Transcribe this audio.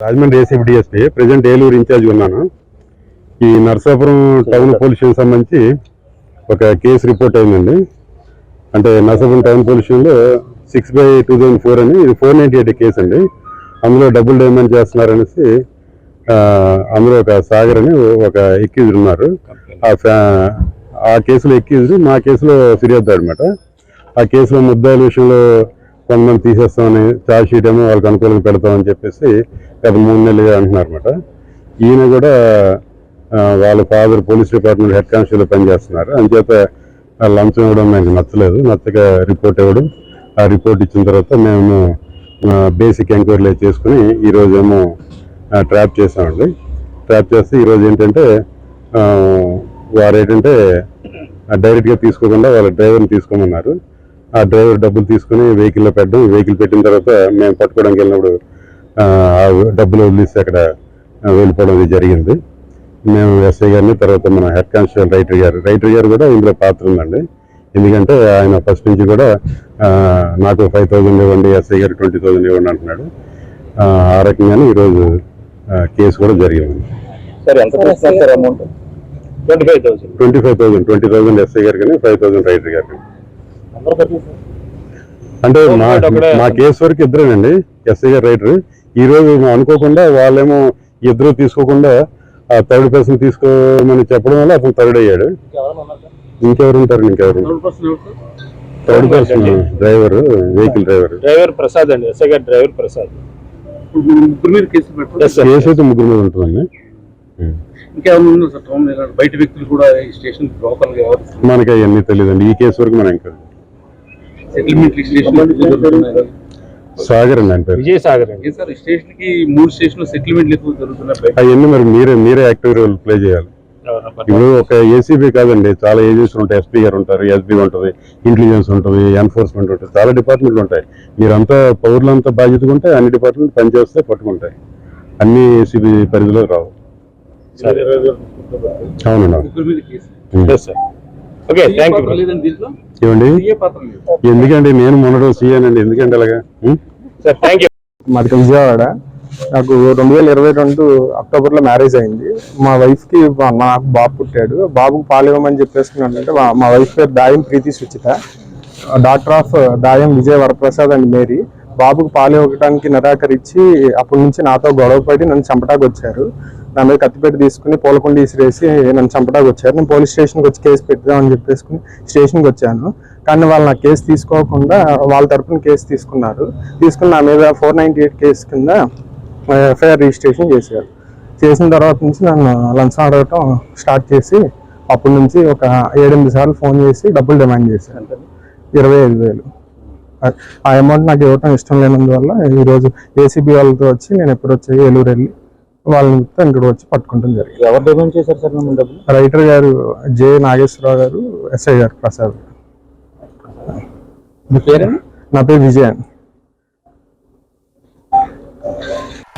Rajahmundry ACB DSP present Eluru in-charge ఉన్నాను. ఈ Narsapuram town pollution సంబంధించి ఒక కేసు రిపోర్ట్ అయిందండి. అంటే Narsapuram town పొల్యూషన్లో six by two thousand four అని ఇది ఫోర్ నైంటీ ఎయిట్ కేసు అండి. అందులో డబుల్ డైమండ్ చేస్తున్నారనేసి అనేసి అందులో ఒక సాగర్ అని ఒక ఎక్యూజ్డ్ ఉన్నారు. ఆ ఆ కేసులో ఎక్యూజ్డ్ మా కేసులో ఫిర్యాదు అనమాట ఆ కేసులో ముద్దాయిల విషయంలో కొంతమంది తీసేస్తామని ఛార్జ్ షీట్ ఏమో వాళ్ళకి అనుకూలంగా పెడతామని చెప్పేసి గత మూడు నెలలుగా అంటున్నారు అనమాట ఈయన కూడా వాళ్ళ father police department head constable పనిచేస్తున్నారు. అంచేత లంచం ఇవ్వడం నాకు నచ్చలేదు. నచ్చక రిపోర్ట్ ఇవ్వడం ఆ రిపోర్ట్ ఇచ్చిన తర్వాత మేము బేసిక్ ఎంక్వైరీలు చేసుకుని ఈరోజు ఏమో ట్రాప్ చేసామండి ట్రాప్ చేస్తే ఈరోజు ఏంటంటే ఆ, వారు ఏంటంటే డైరెక్ట్గా తీసుకోకుండా వాళ్ళ డ్రైవర్ని తీసుకోమన్నారు. ఆ డ్రైవర్ డబ్బులు తీసుకుని వెహికల్లో పెట్టడం వెహికల్ పెట్టిన తర్వాత మేము పట్టుకోవడానికి వెళ్ళినప్పుడు ఆ, డబ్బులు వదిలేసి అక్కడ వెళ్ళిపోవడం ఇది జరిగింది. మేము ఎస్ఐ గారిని తర్వాత మన హెడ్ కానిస్టేబుల్ రైటర్ గారు రైటర్ గారు కూడా ఇందులో పాత్ర ఉందండి. ఎందుకంటే ఆయన ఫస్ట్ నుంచి కూడా నాకు ఫైవ్ థౌజండ్ ఇవ్వండి ఎస్ఐ గారు ట్వంటీ థౌజండ్ ఇవ్వండి అంటున్నాడు. ఆ, రకంగానే ఈరోజు కేసు కూడా జరిగింది. సార్ ఎంత తీసుకున్నారు sir amount? Twenty five thousand twenty five thousand SI గారు కానీ ఫైవ్ థౌసండ్ రైటర్ గారు కానీ అంటే మా కేసు వరకు ఇద్దరేనండి ఎస్ఐ గారు రైటర్. ఈ రోజు అనుకోకుండా వాళ్ళేమో ఇద్దరు తీసుకోకుండా ఆ థర్డ్ పర్సన్ తీసుకోమని చెప్పడం వల్ల అతను థర్డ్ అయ్యాడు. ఇంకెవరు ఉంటారు ఇంకెవరు? Third person driver vehicle driver. Driver Prasad అండి ఎస్ఐ గారి డ్రైవర్ ప్రసాద్. కేసు అయితే ముగ్గురు మీద ఉంటుందండి. ఇంకేమైనా బయట వ్యక్తులు కూడా స్టేషన్ ఎవరు? మనకి అవన్నీ తెలియదండి. ఈ కేసు వరకు మనం ఇంకా సెటిల్మెంట్ స్టేషన్ సాగర్ అండి ఆయన పేరు. విజయ్ సాగర్ అండి సార్ స్టేషన్కి మూడు స్టేషన్ సెటిల్మెంట్ ఎక్కువ జరుగుతున్నాయి అవన్నీ మరి మీరే మీరే యాక్టివ్ రోల్ ప్లే చేయాలి. ఇప్పుడు ఒక ఏసీబీ కాదండి చాలా ఏజెన్సీ ఉంటాయి ఎస్పీ గారు ఉంటారు ఎస్పీ ఉంటుంది ఇంటెలిజెన్స్ ఉంటుంది ఎన్ఫోర్స్మెంట్ ఉంటుంది చాలా డిపార్ట్మెంట్లు ఉంటాయి. మీరంతా పౌరులంతా బాధ్యతగా ఉంటే అన్ని డిపార్ట్మెంట్ పనిచేస్తే పట్టుకుంటాయి. అన్ని ఏసీబీ పరిధిలో రావు. సరే. అవునండి. ఓకే థ్యాంక్ యూ ఏమండి? ఏ పాత్ర లేదు. ఎందుకండి? నేను మొన్నటి సీఎనండి ఎందుకండి అలాగా? సార్ థ్యాంక్ యూ మాది విజయవాడ. నాకు రెండు వేల ఇరవై రెండు అక్టోబర్లో మ్యారేజ్ అయింది. మా వైఫ్కి మా- నాకు బాబు పుట్టాడు. బాబుకు పాలు ఇవ్వమని చెప్పేసుకున్నానంటే మా- మా వైఫ్ పేరు Dayam Preethi Suchitha. Doctor of Dayam Vijaya Varaprasad and Mary. బాబుకు పాలు ఇవ్వడానికి నిరాకరించి అప్పటి నుంచి నాతో గొడవ పడి నన్ను చంపటానికి వచ్చారు. నా మీద కత్తిపెట్టి తీసుకుని పూలకుండి ఇసిరేసి నన్ను చంపడానికి వచ్చారు. నేను పోలీస్ స్టేషన్కి వచ్చి కేసు పెట్టుదామని చెప్పేసుకుని స్టేషన్కి వచ్చాను. కానీ వాళ్ళు నా కేసు తీసుకోకుండా వాళ్ళ తరపున కేసు తీసుకున్నారు. తీసుకుని నా మీద ఫోర్ నైంటీ ఎయిట్ కేసు కింద ఎఫ్ఐఆర్ రిజిస్ట్రేషన్ చేశారు. చేసిన తర్వాత నుంచి నన్ను లంచం అడగటం స్టార్ట్ చేసి అప్పటి నుంచి ఒక ఏడెనిమిది సార్లు ఫోన్ చేసి డబ్బులు డిమాండ్ చేశారు. ఇరవై ఐదు వేలు. ఆ- ఆ అమౌంట్ నాకు ఇవ్వటం ఇష్టం లేనందువల్ల ఈరోజు ఏసీబీ వాళ్ళతో వచ్చి నేను ఎప్పుడు వచ్చి ఏలూరు వెళ్ళి వాళ్ళని ఇక్కడ వచ్చి పట్టుకుంటాం జరిగింది. ఎవరు డిమాండ్ చేశారు సార్ డబ్బులు? రైటర్ గారు జె నాగేశ్వరరావు గారు ఎస్ఐ గారు ప్రసాద్. మీ పేరేనా నా పేరు విజయన్.